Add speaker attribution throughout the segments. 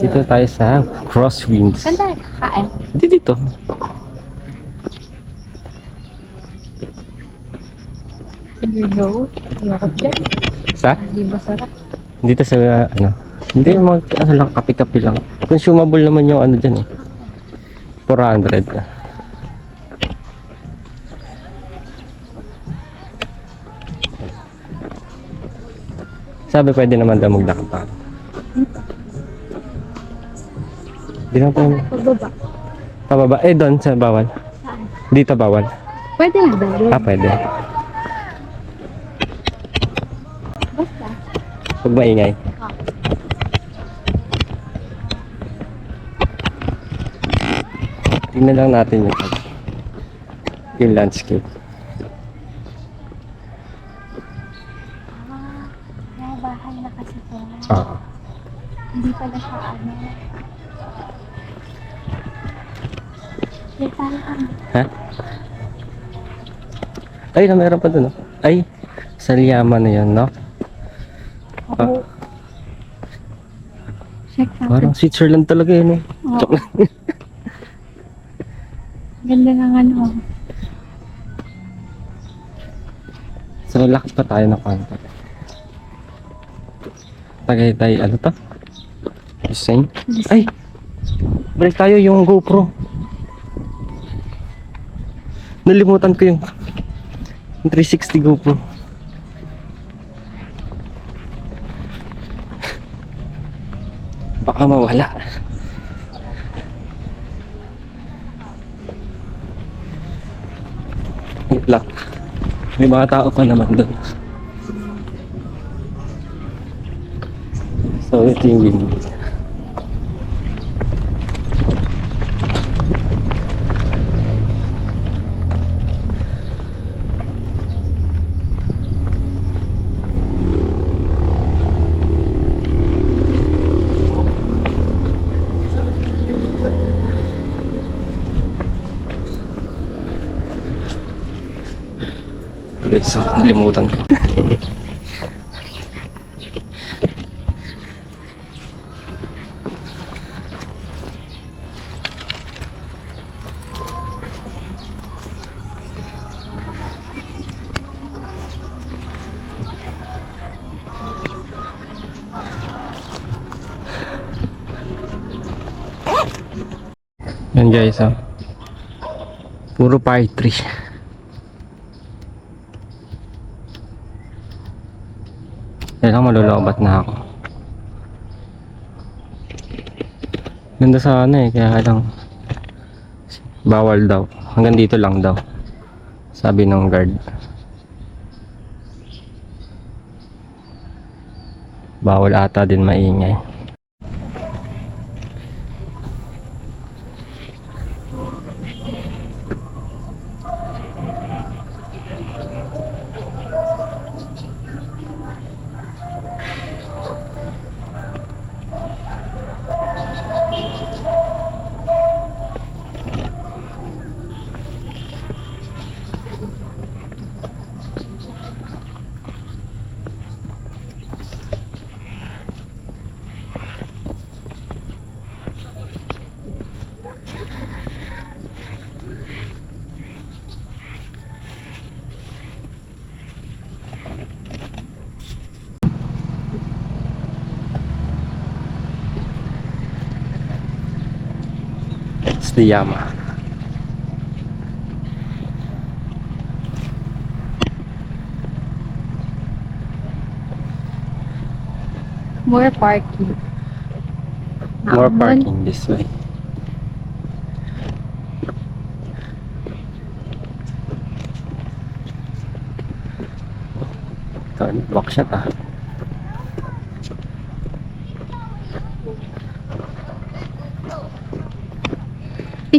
Speaker 1: Dito
Speaker 2: tayo sa Crosswinds.
Speaker 3: Saan tayo kakain?
Speaker 2: Hindi dito.
Speaker 3: Hello? Ayoko dyan.
Speaker 2: Sa?
Speaker 3: Hindi ba sarap?
Speaker 2: Dito sa ano. Hindi mga ano lang kape-kape lang. Consumable naman yung ano diyan eh. 400. Sabi pwede naman daw maglakad pa. Di na po.
Speaker 3: Pababa.
Speaker 2: Pababa. Eh, doon sa bawal.
Speaker 3: Saan?
Speaker 2: Dito bawal.
Speaker 3: Pwede na ba?
Speaker 2: Ah, pwede.
Speaker 3: Basta.
Speaker 2: Huwag maingay.
Speaker 3: Ah.
Speaker 2: Tingnan lang natin yung yung landscape. Ay, na meron pa dun. oh. Ay, sa Liyaman na yun, no?
Speaker 3: Ako. Check natin.
Speaker 2: Parang Switzerland talaga yun, eh.
Speaker 3: Oo.
Speaker 2: Joke lang.
Speaker 3: Ganda ng ano.
Speaker 2: So, relax pa tayo ng konti. Tagay tayo, ano to? Design? Ay! Break tayo yung GoPro. Nalimutan ko yung 360 GoPro. Baka mawala. Wait lang. May mga tao pa naman doon. So, ito yung wind. Okay, so, nalimutan ko. Yan guys, ah. Puro pine tree. Yan lang malulubat na ako. Ganda sana eh, kaya lang bawal daw. Hanggang dito lang daw. Sabi ng guard. Bawal ata din maingay. It's the Yama.
Speaker 3: More parking.
Speaker 2: More parking this way. Ito, backshot ah.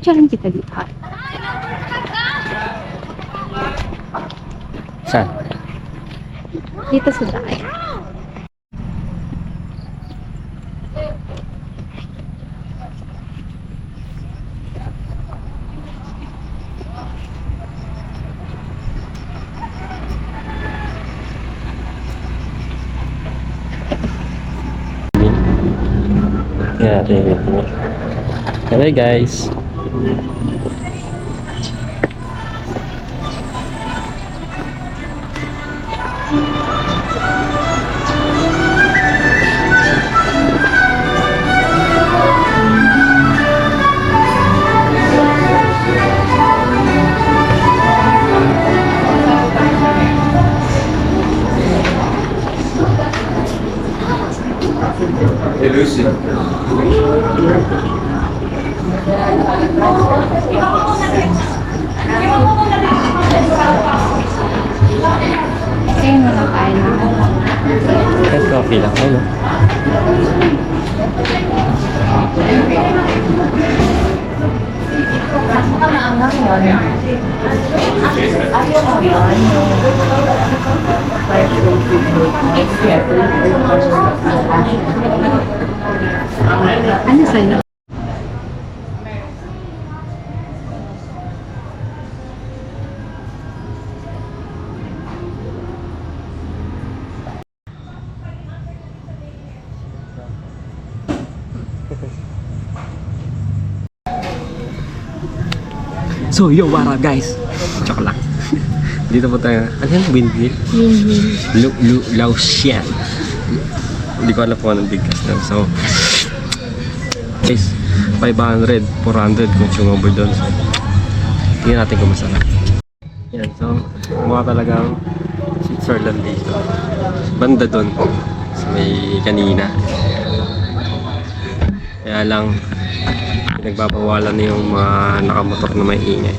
Speaker 3: Picturean kita dito.
Speaker 2: Saan?
Speaker 3: Dito sa daan.
Speaker 2: Yeah, there you go. Hello guys.
Speaker 3: Kayo
Speaker 2: Ano
Speaker 3: sa'yo?
Speaker 2: So, yo, what up guys? Dito po tayo. Ano yan? Windmill?
Speaker 3: Win-win.
Speaker 2: Lu, lu, Laotian. Hindi ko alam kung anong bigkas na. So, guys, 500, 400 kung sumabay doon. So, tingnan natin kung masarap. Yan, so, mukha talagang Switzerland dito. Banda doon. So, may kanina. Kaya lang, pinagbabawalan na yung mga nakamotor na may ingay.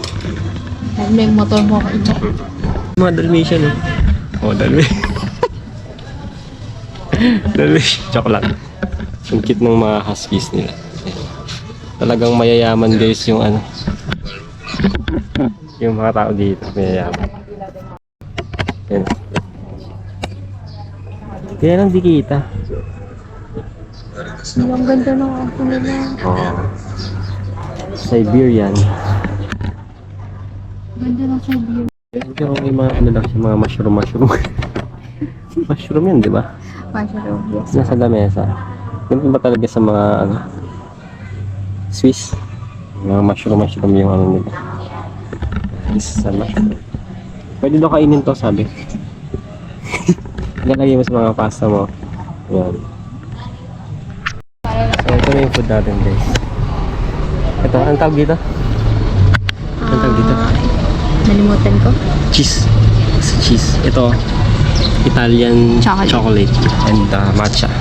Speaker 3: Yung motor mo kayo.
Speaker 2: Mga Dalmatian eh. Oh, Dalmatian. Dalmatian. Lang. Ang cute ng mga huskies nila. Ayan. Talagang mayayaman guys yung ano. yung mga tao dito, mayayaman. Ayan. Kaya lang di kita.
Speaker 3: Ang ganda ng ako nila.
Speaker 2: Oo. Siberian.
Speaker 3: Ganda ng Siberia.
Speaker 2: Pero may mga ano lang siya, mga mushroom, mushroom. mushroom yun, di ba?
Speaker 3: Mushroom, yes.
Speaker 2: Nasa lamesa. Ganun ba talaga sa mga ano, Swiss? Mga mushroom, mushroom yung ano nila. Isa mushroom. Pwede daw kainin to, sabi. Lalagay mo sa mga pasta mo. Yan. So, ito na yung food natin, guys. Ito, ang tawag dito? Ang tawag dito?
Speaker 3: Nalimutan ko.
Speaker 2: Cheese. Sa cheese. Ito, Italian
Speaker 3: Chocolate.
Speaker 2: chocolate and uh, matcha.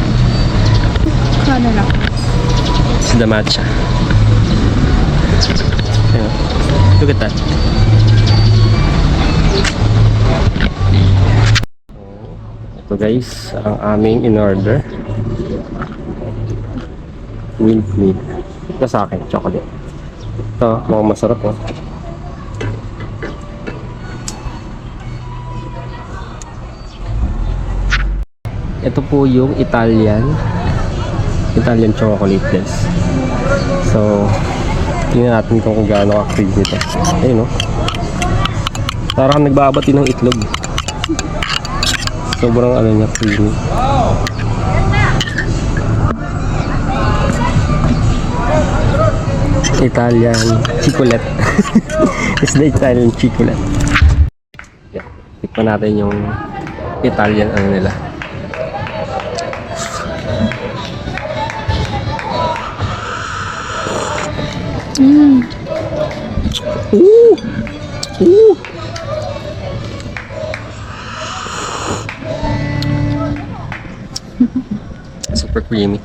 Speaker 3: Kano lang.
Speaker 2: It's the matcha. Ayan. Look at that. Ito guys, ang aming in-order. Milk milk. Ito sa akin, chocolate. Ito, mukhang masarap oh. Ito po yung Italian Italian chocolate guys. So, tingnan natin kung gaano ka-cream nito. Ayun no. Parang nagbabati ng itlog. Sobrang ano niya, creamy. Italian chocolate. It's the Italian chocolate. Yeah. Tikman natin yung Italian ano nila.
Speaker 3: Mm.
Speaker 2: Ooh! Ooh! Super creamy.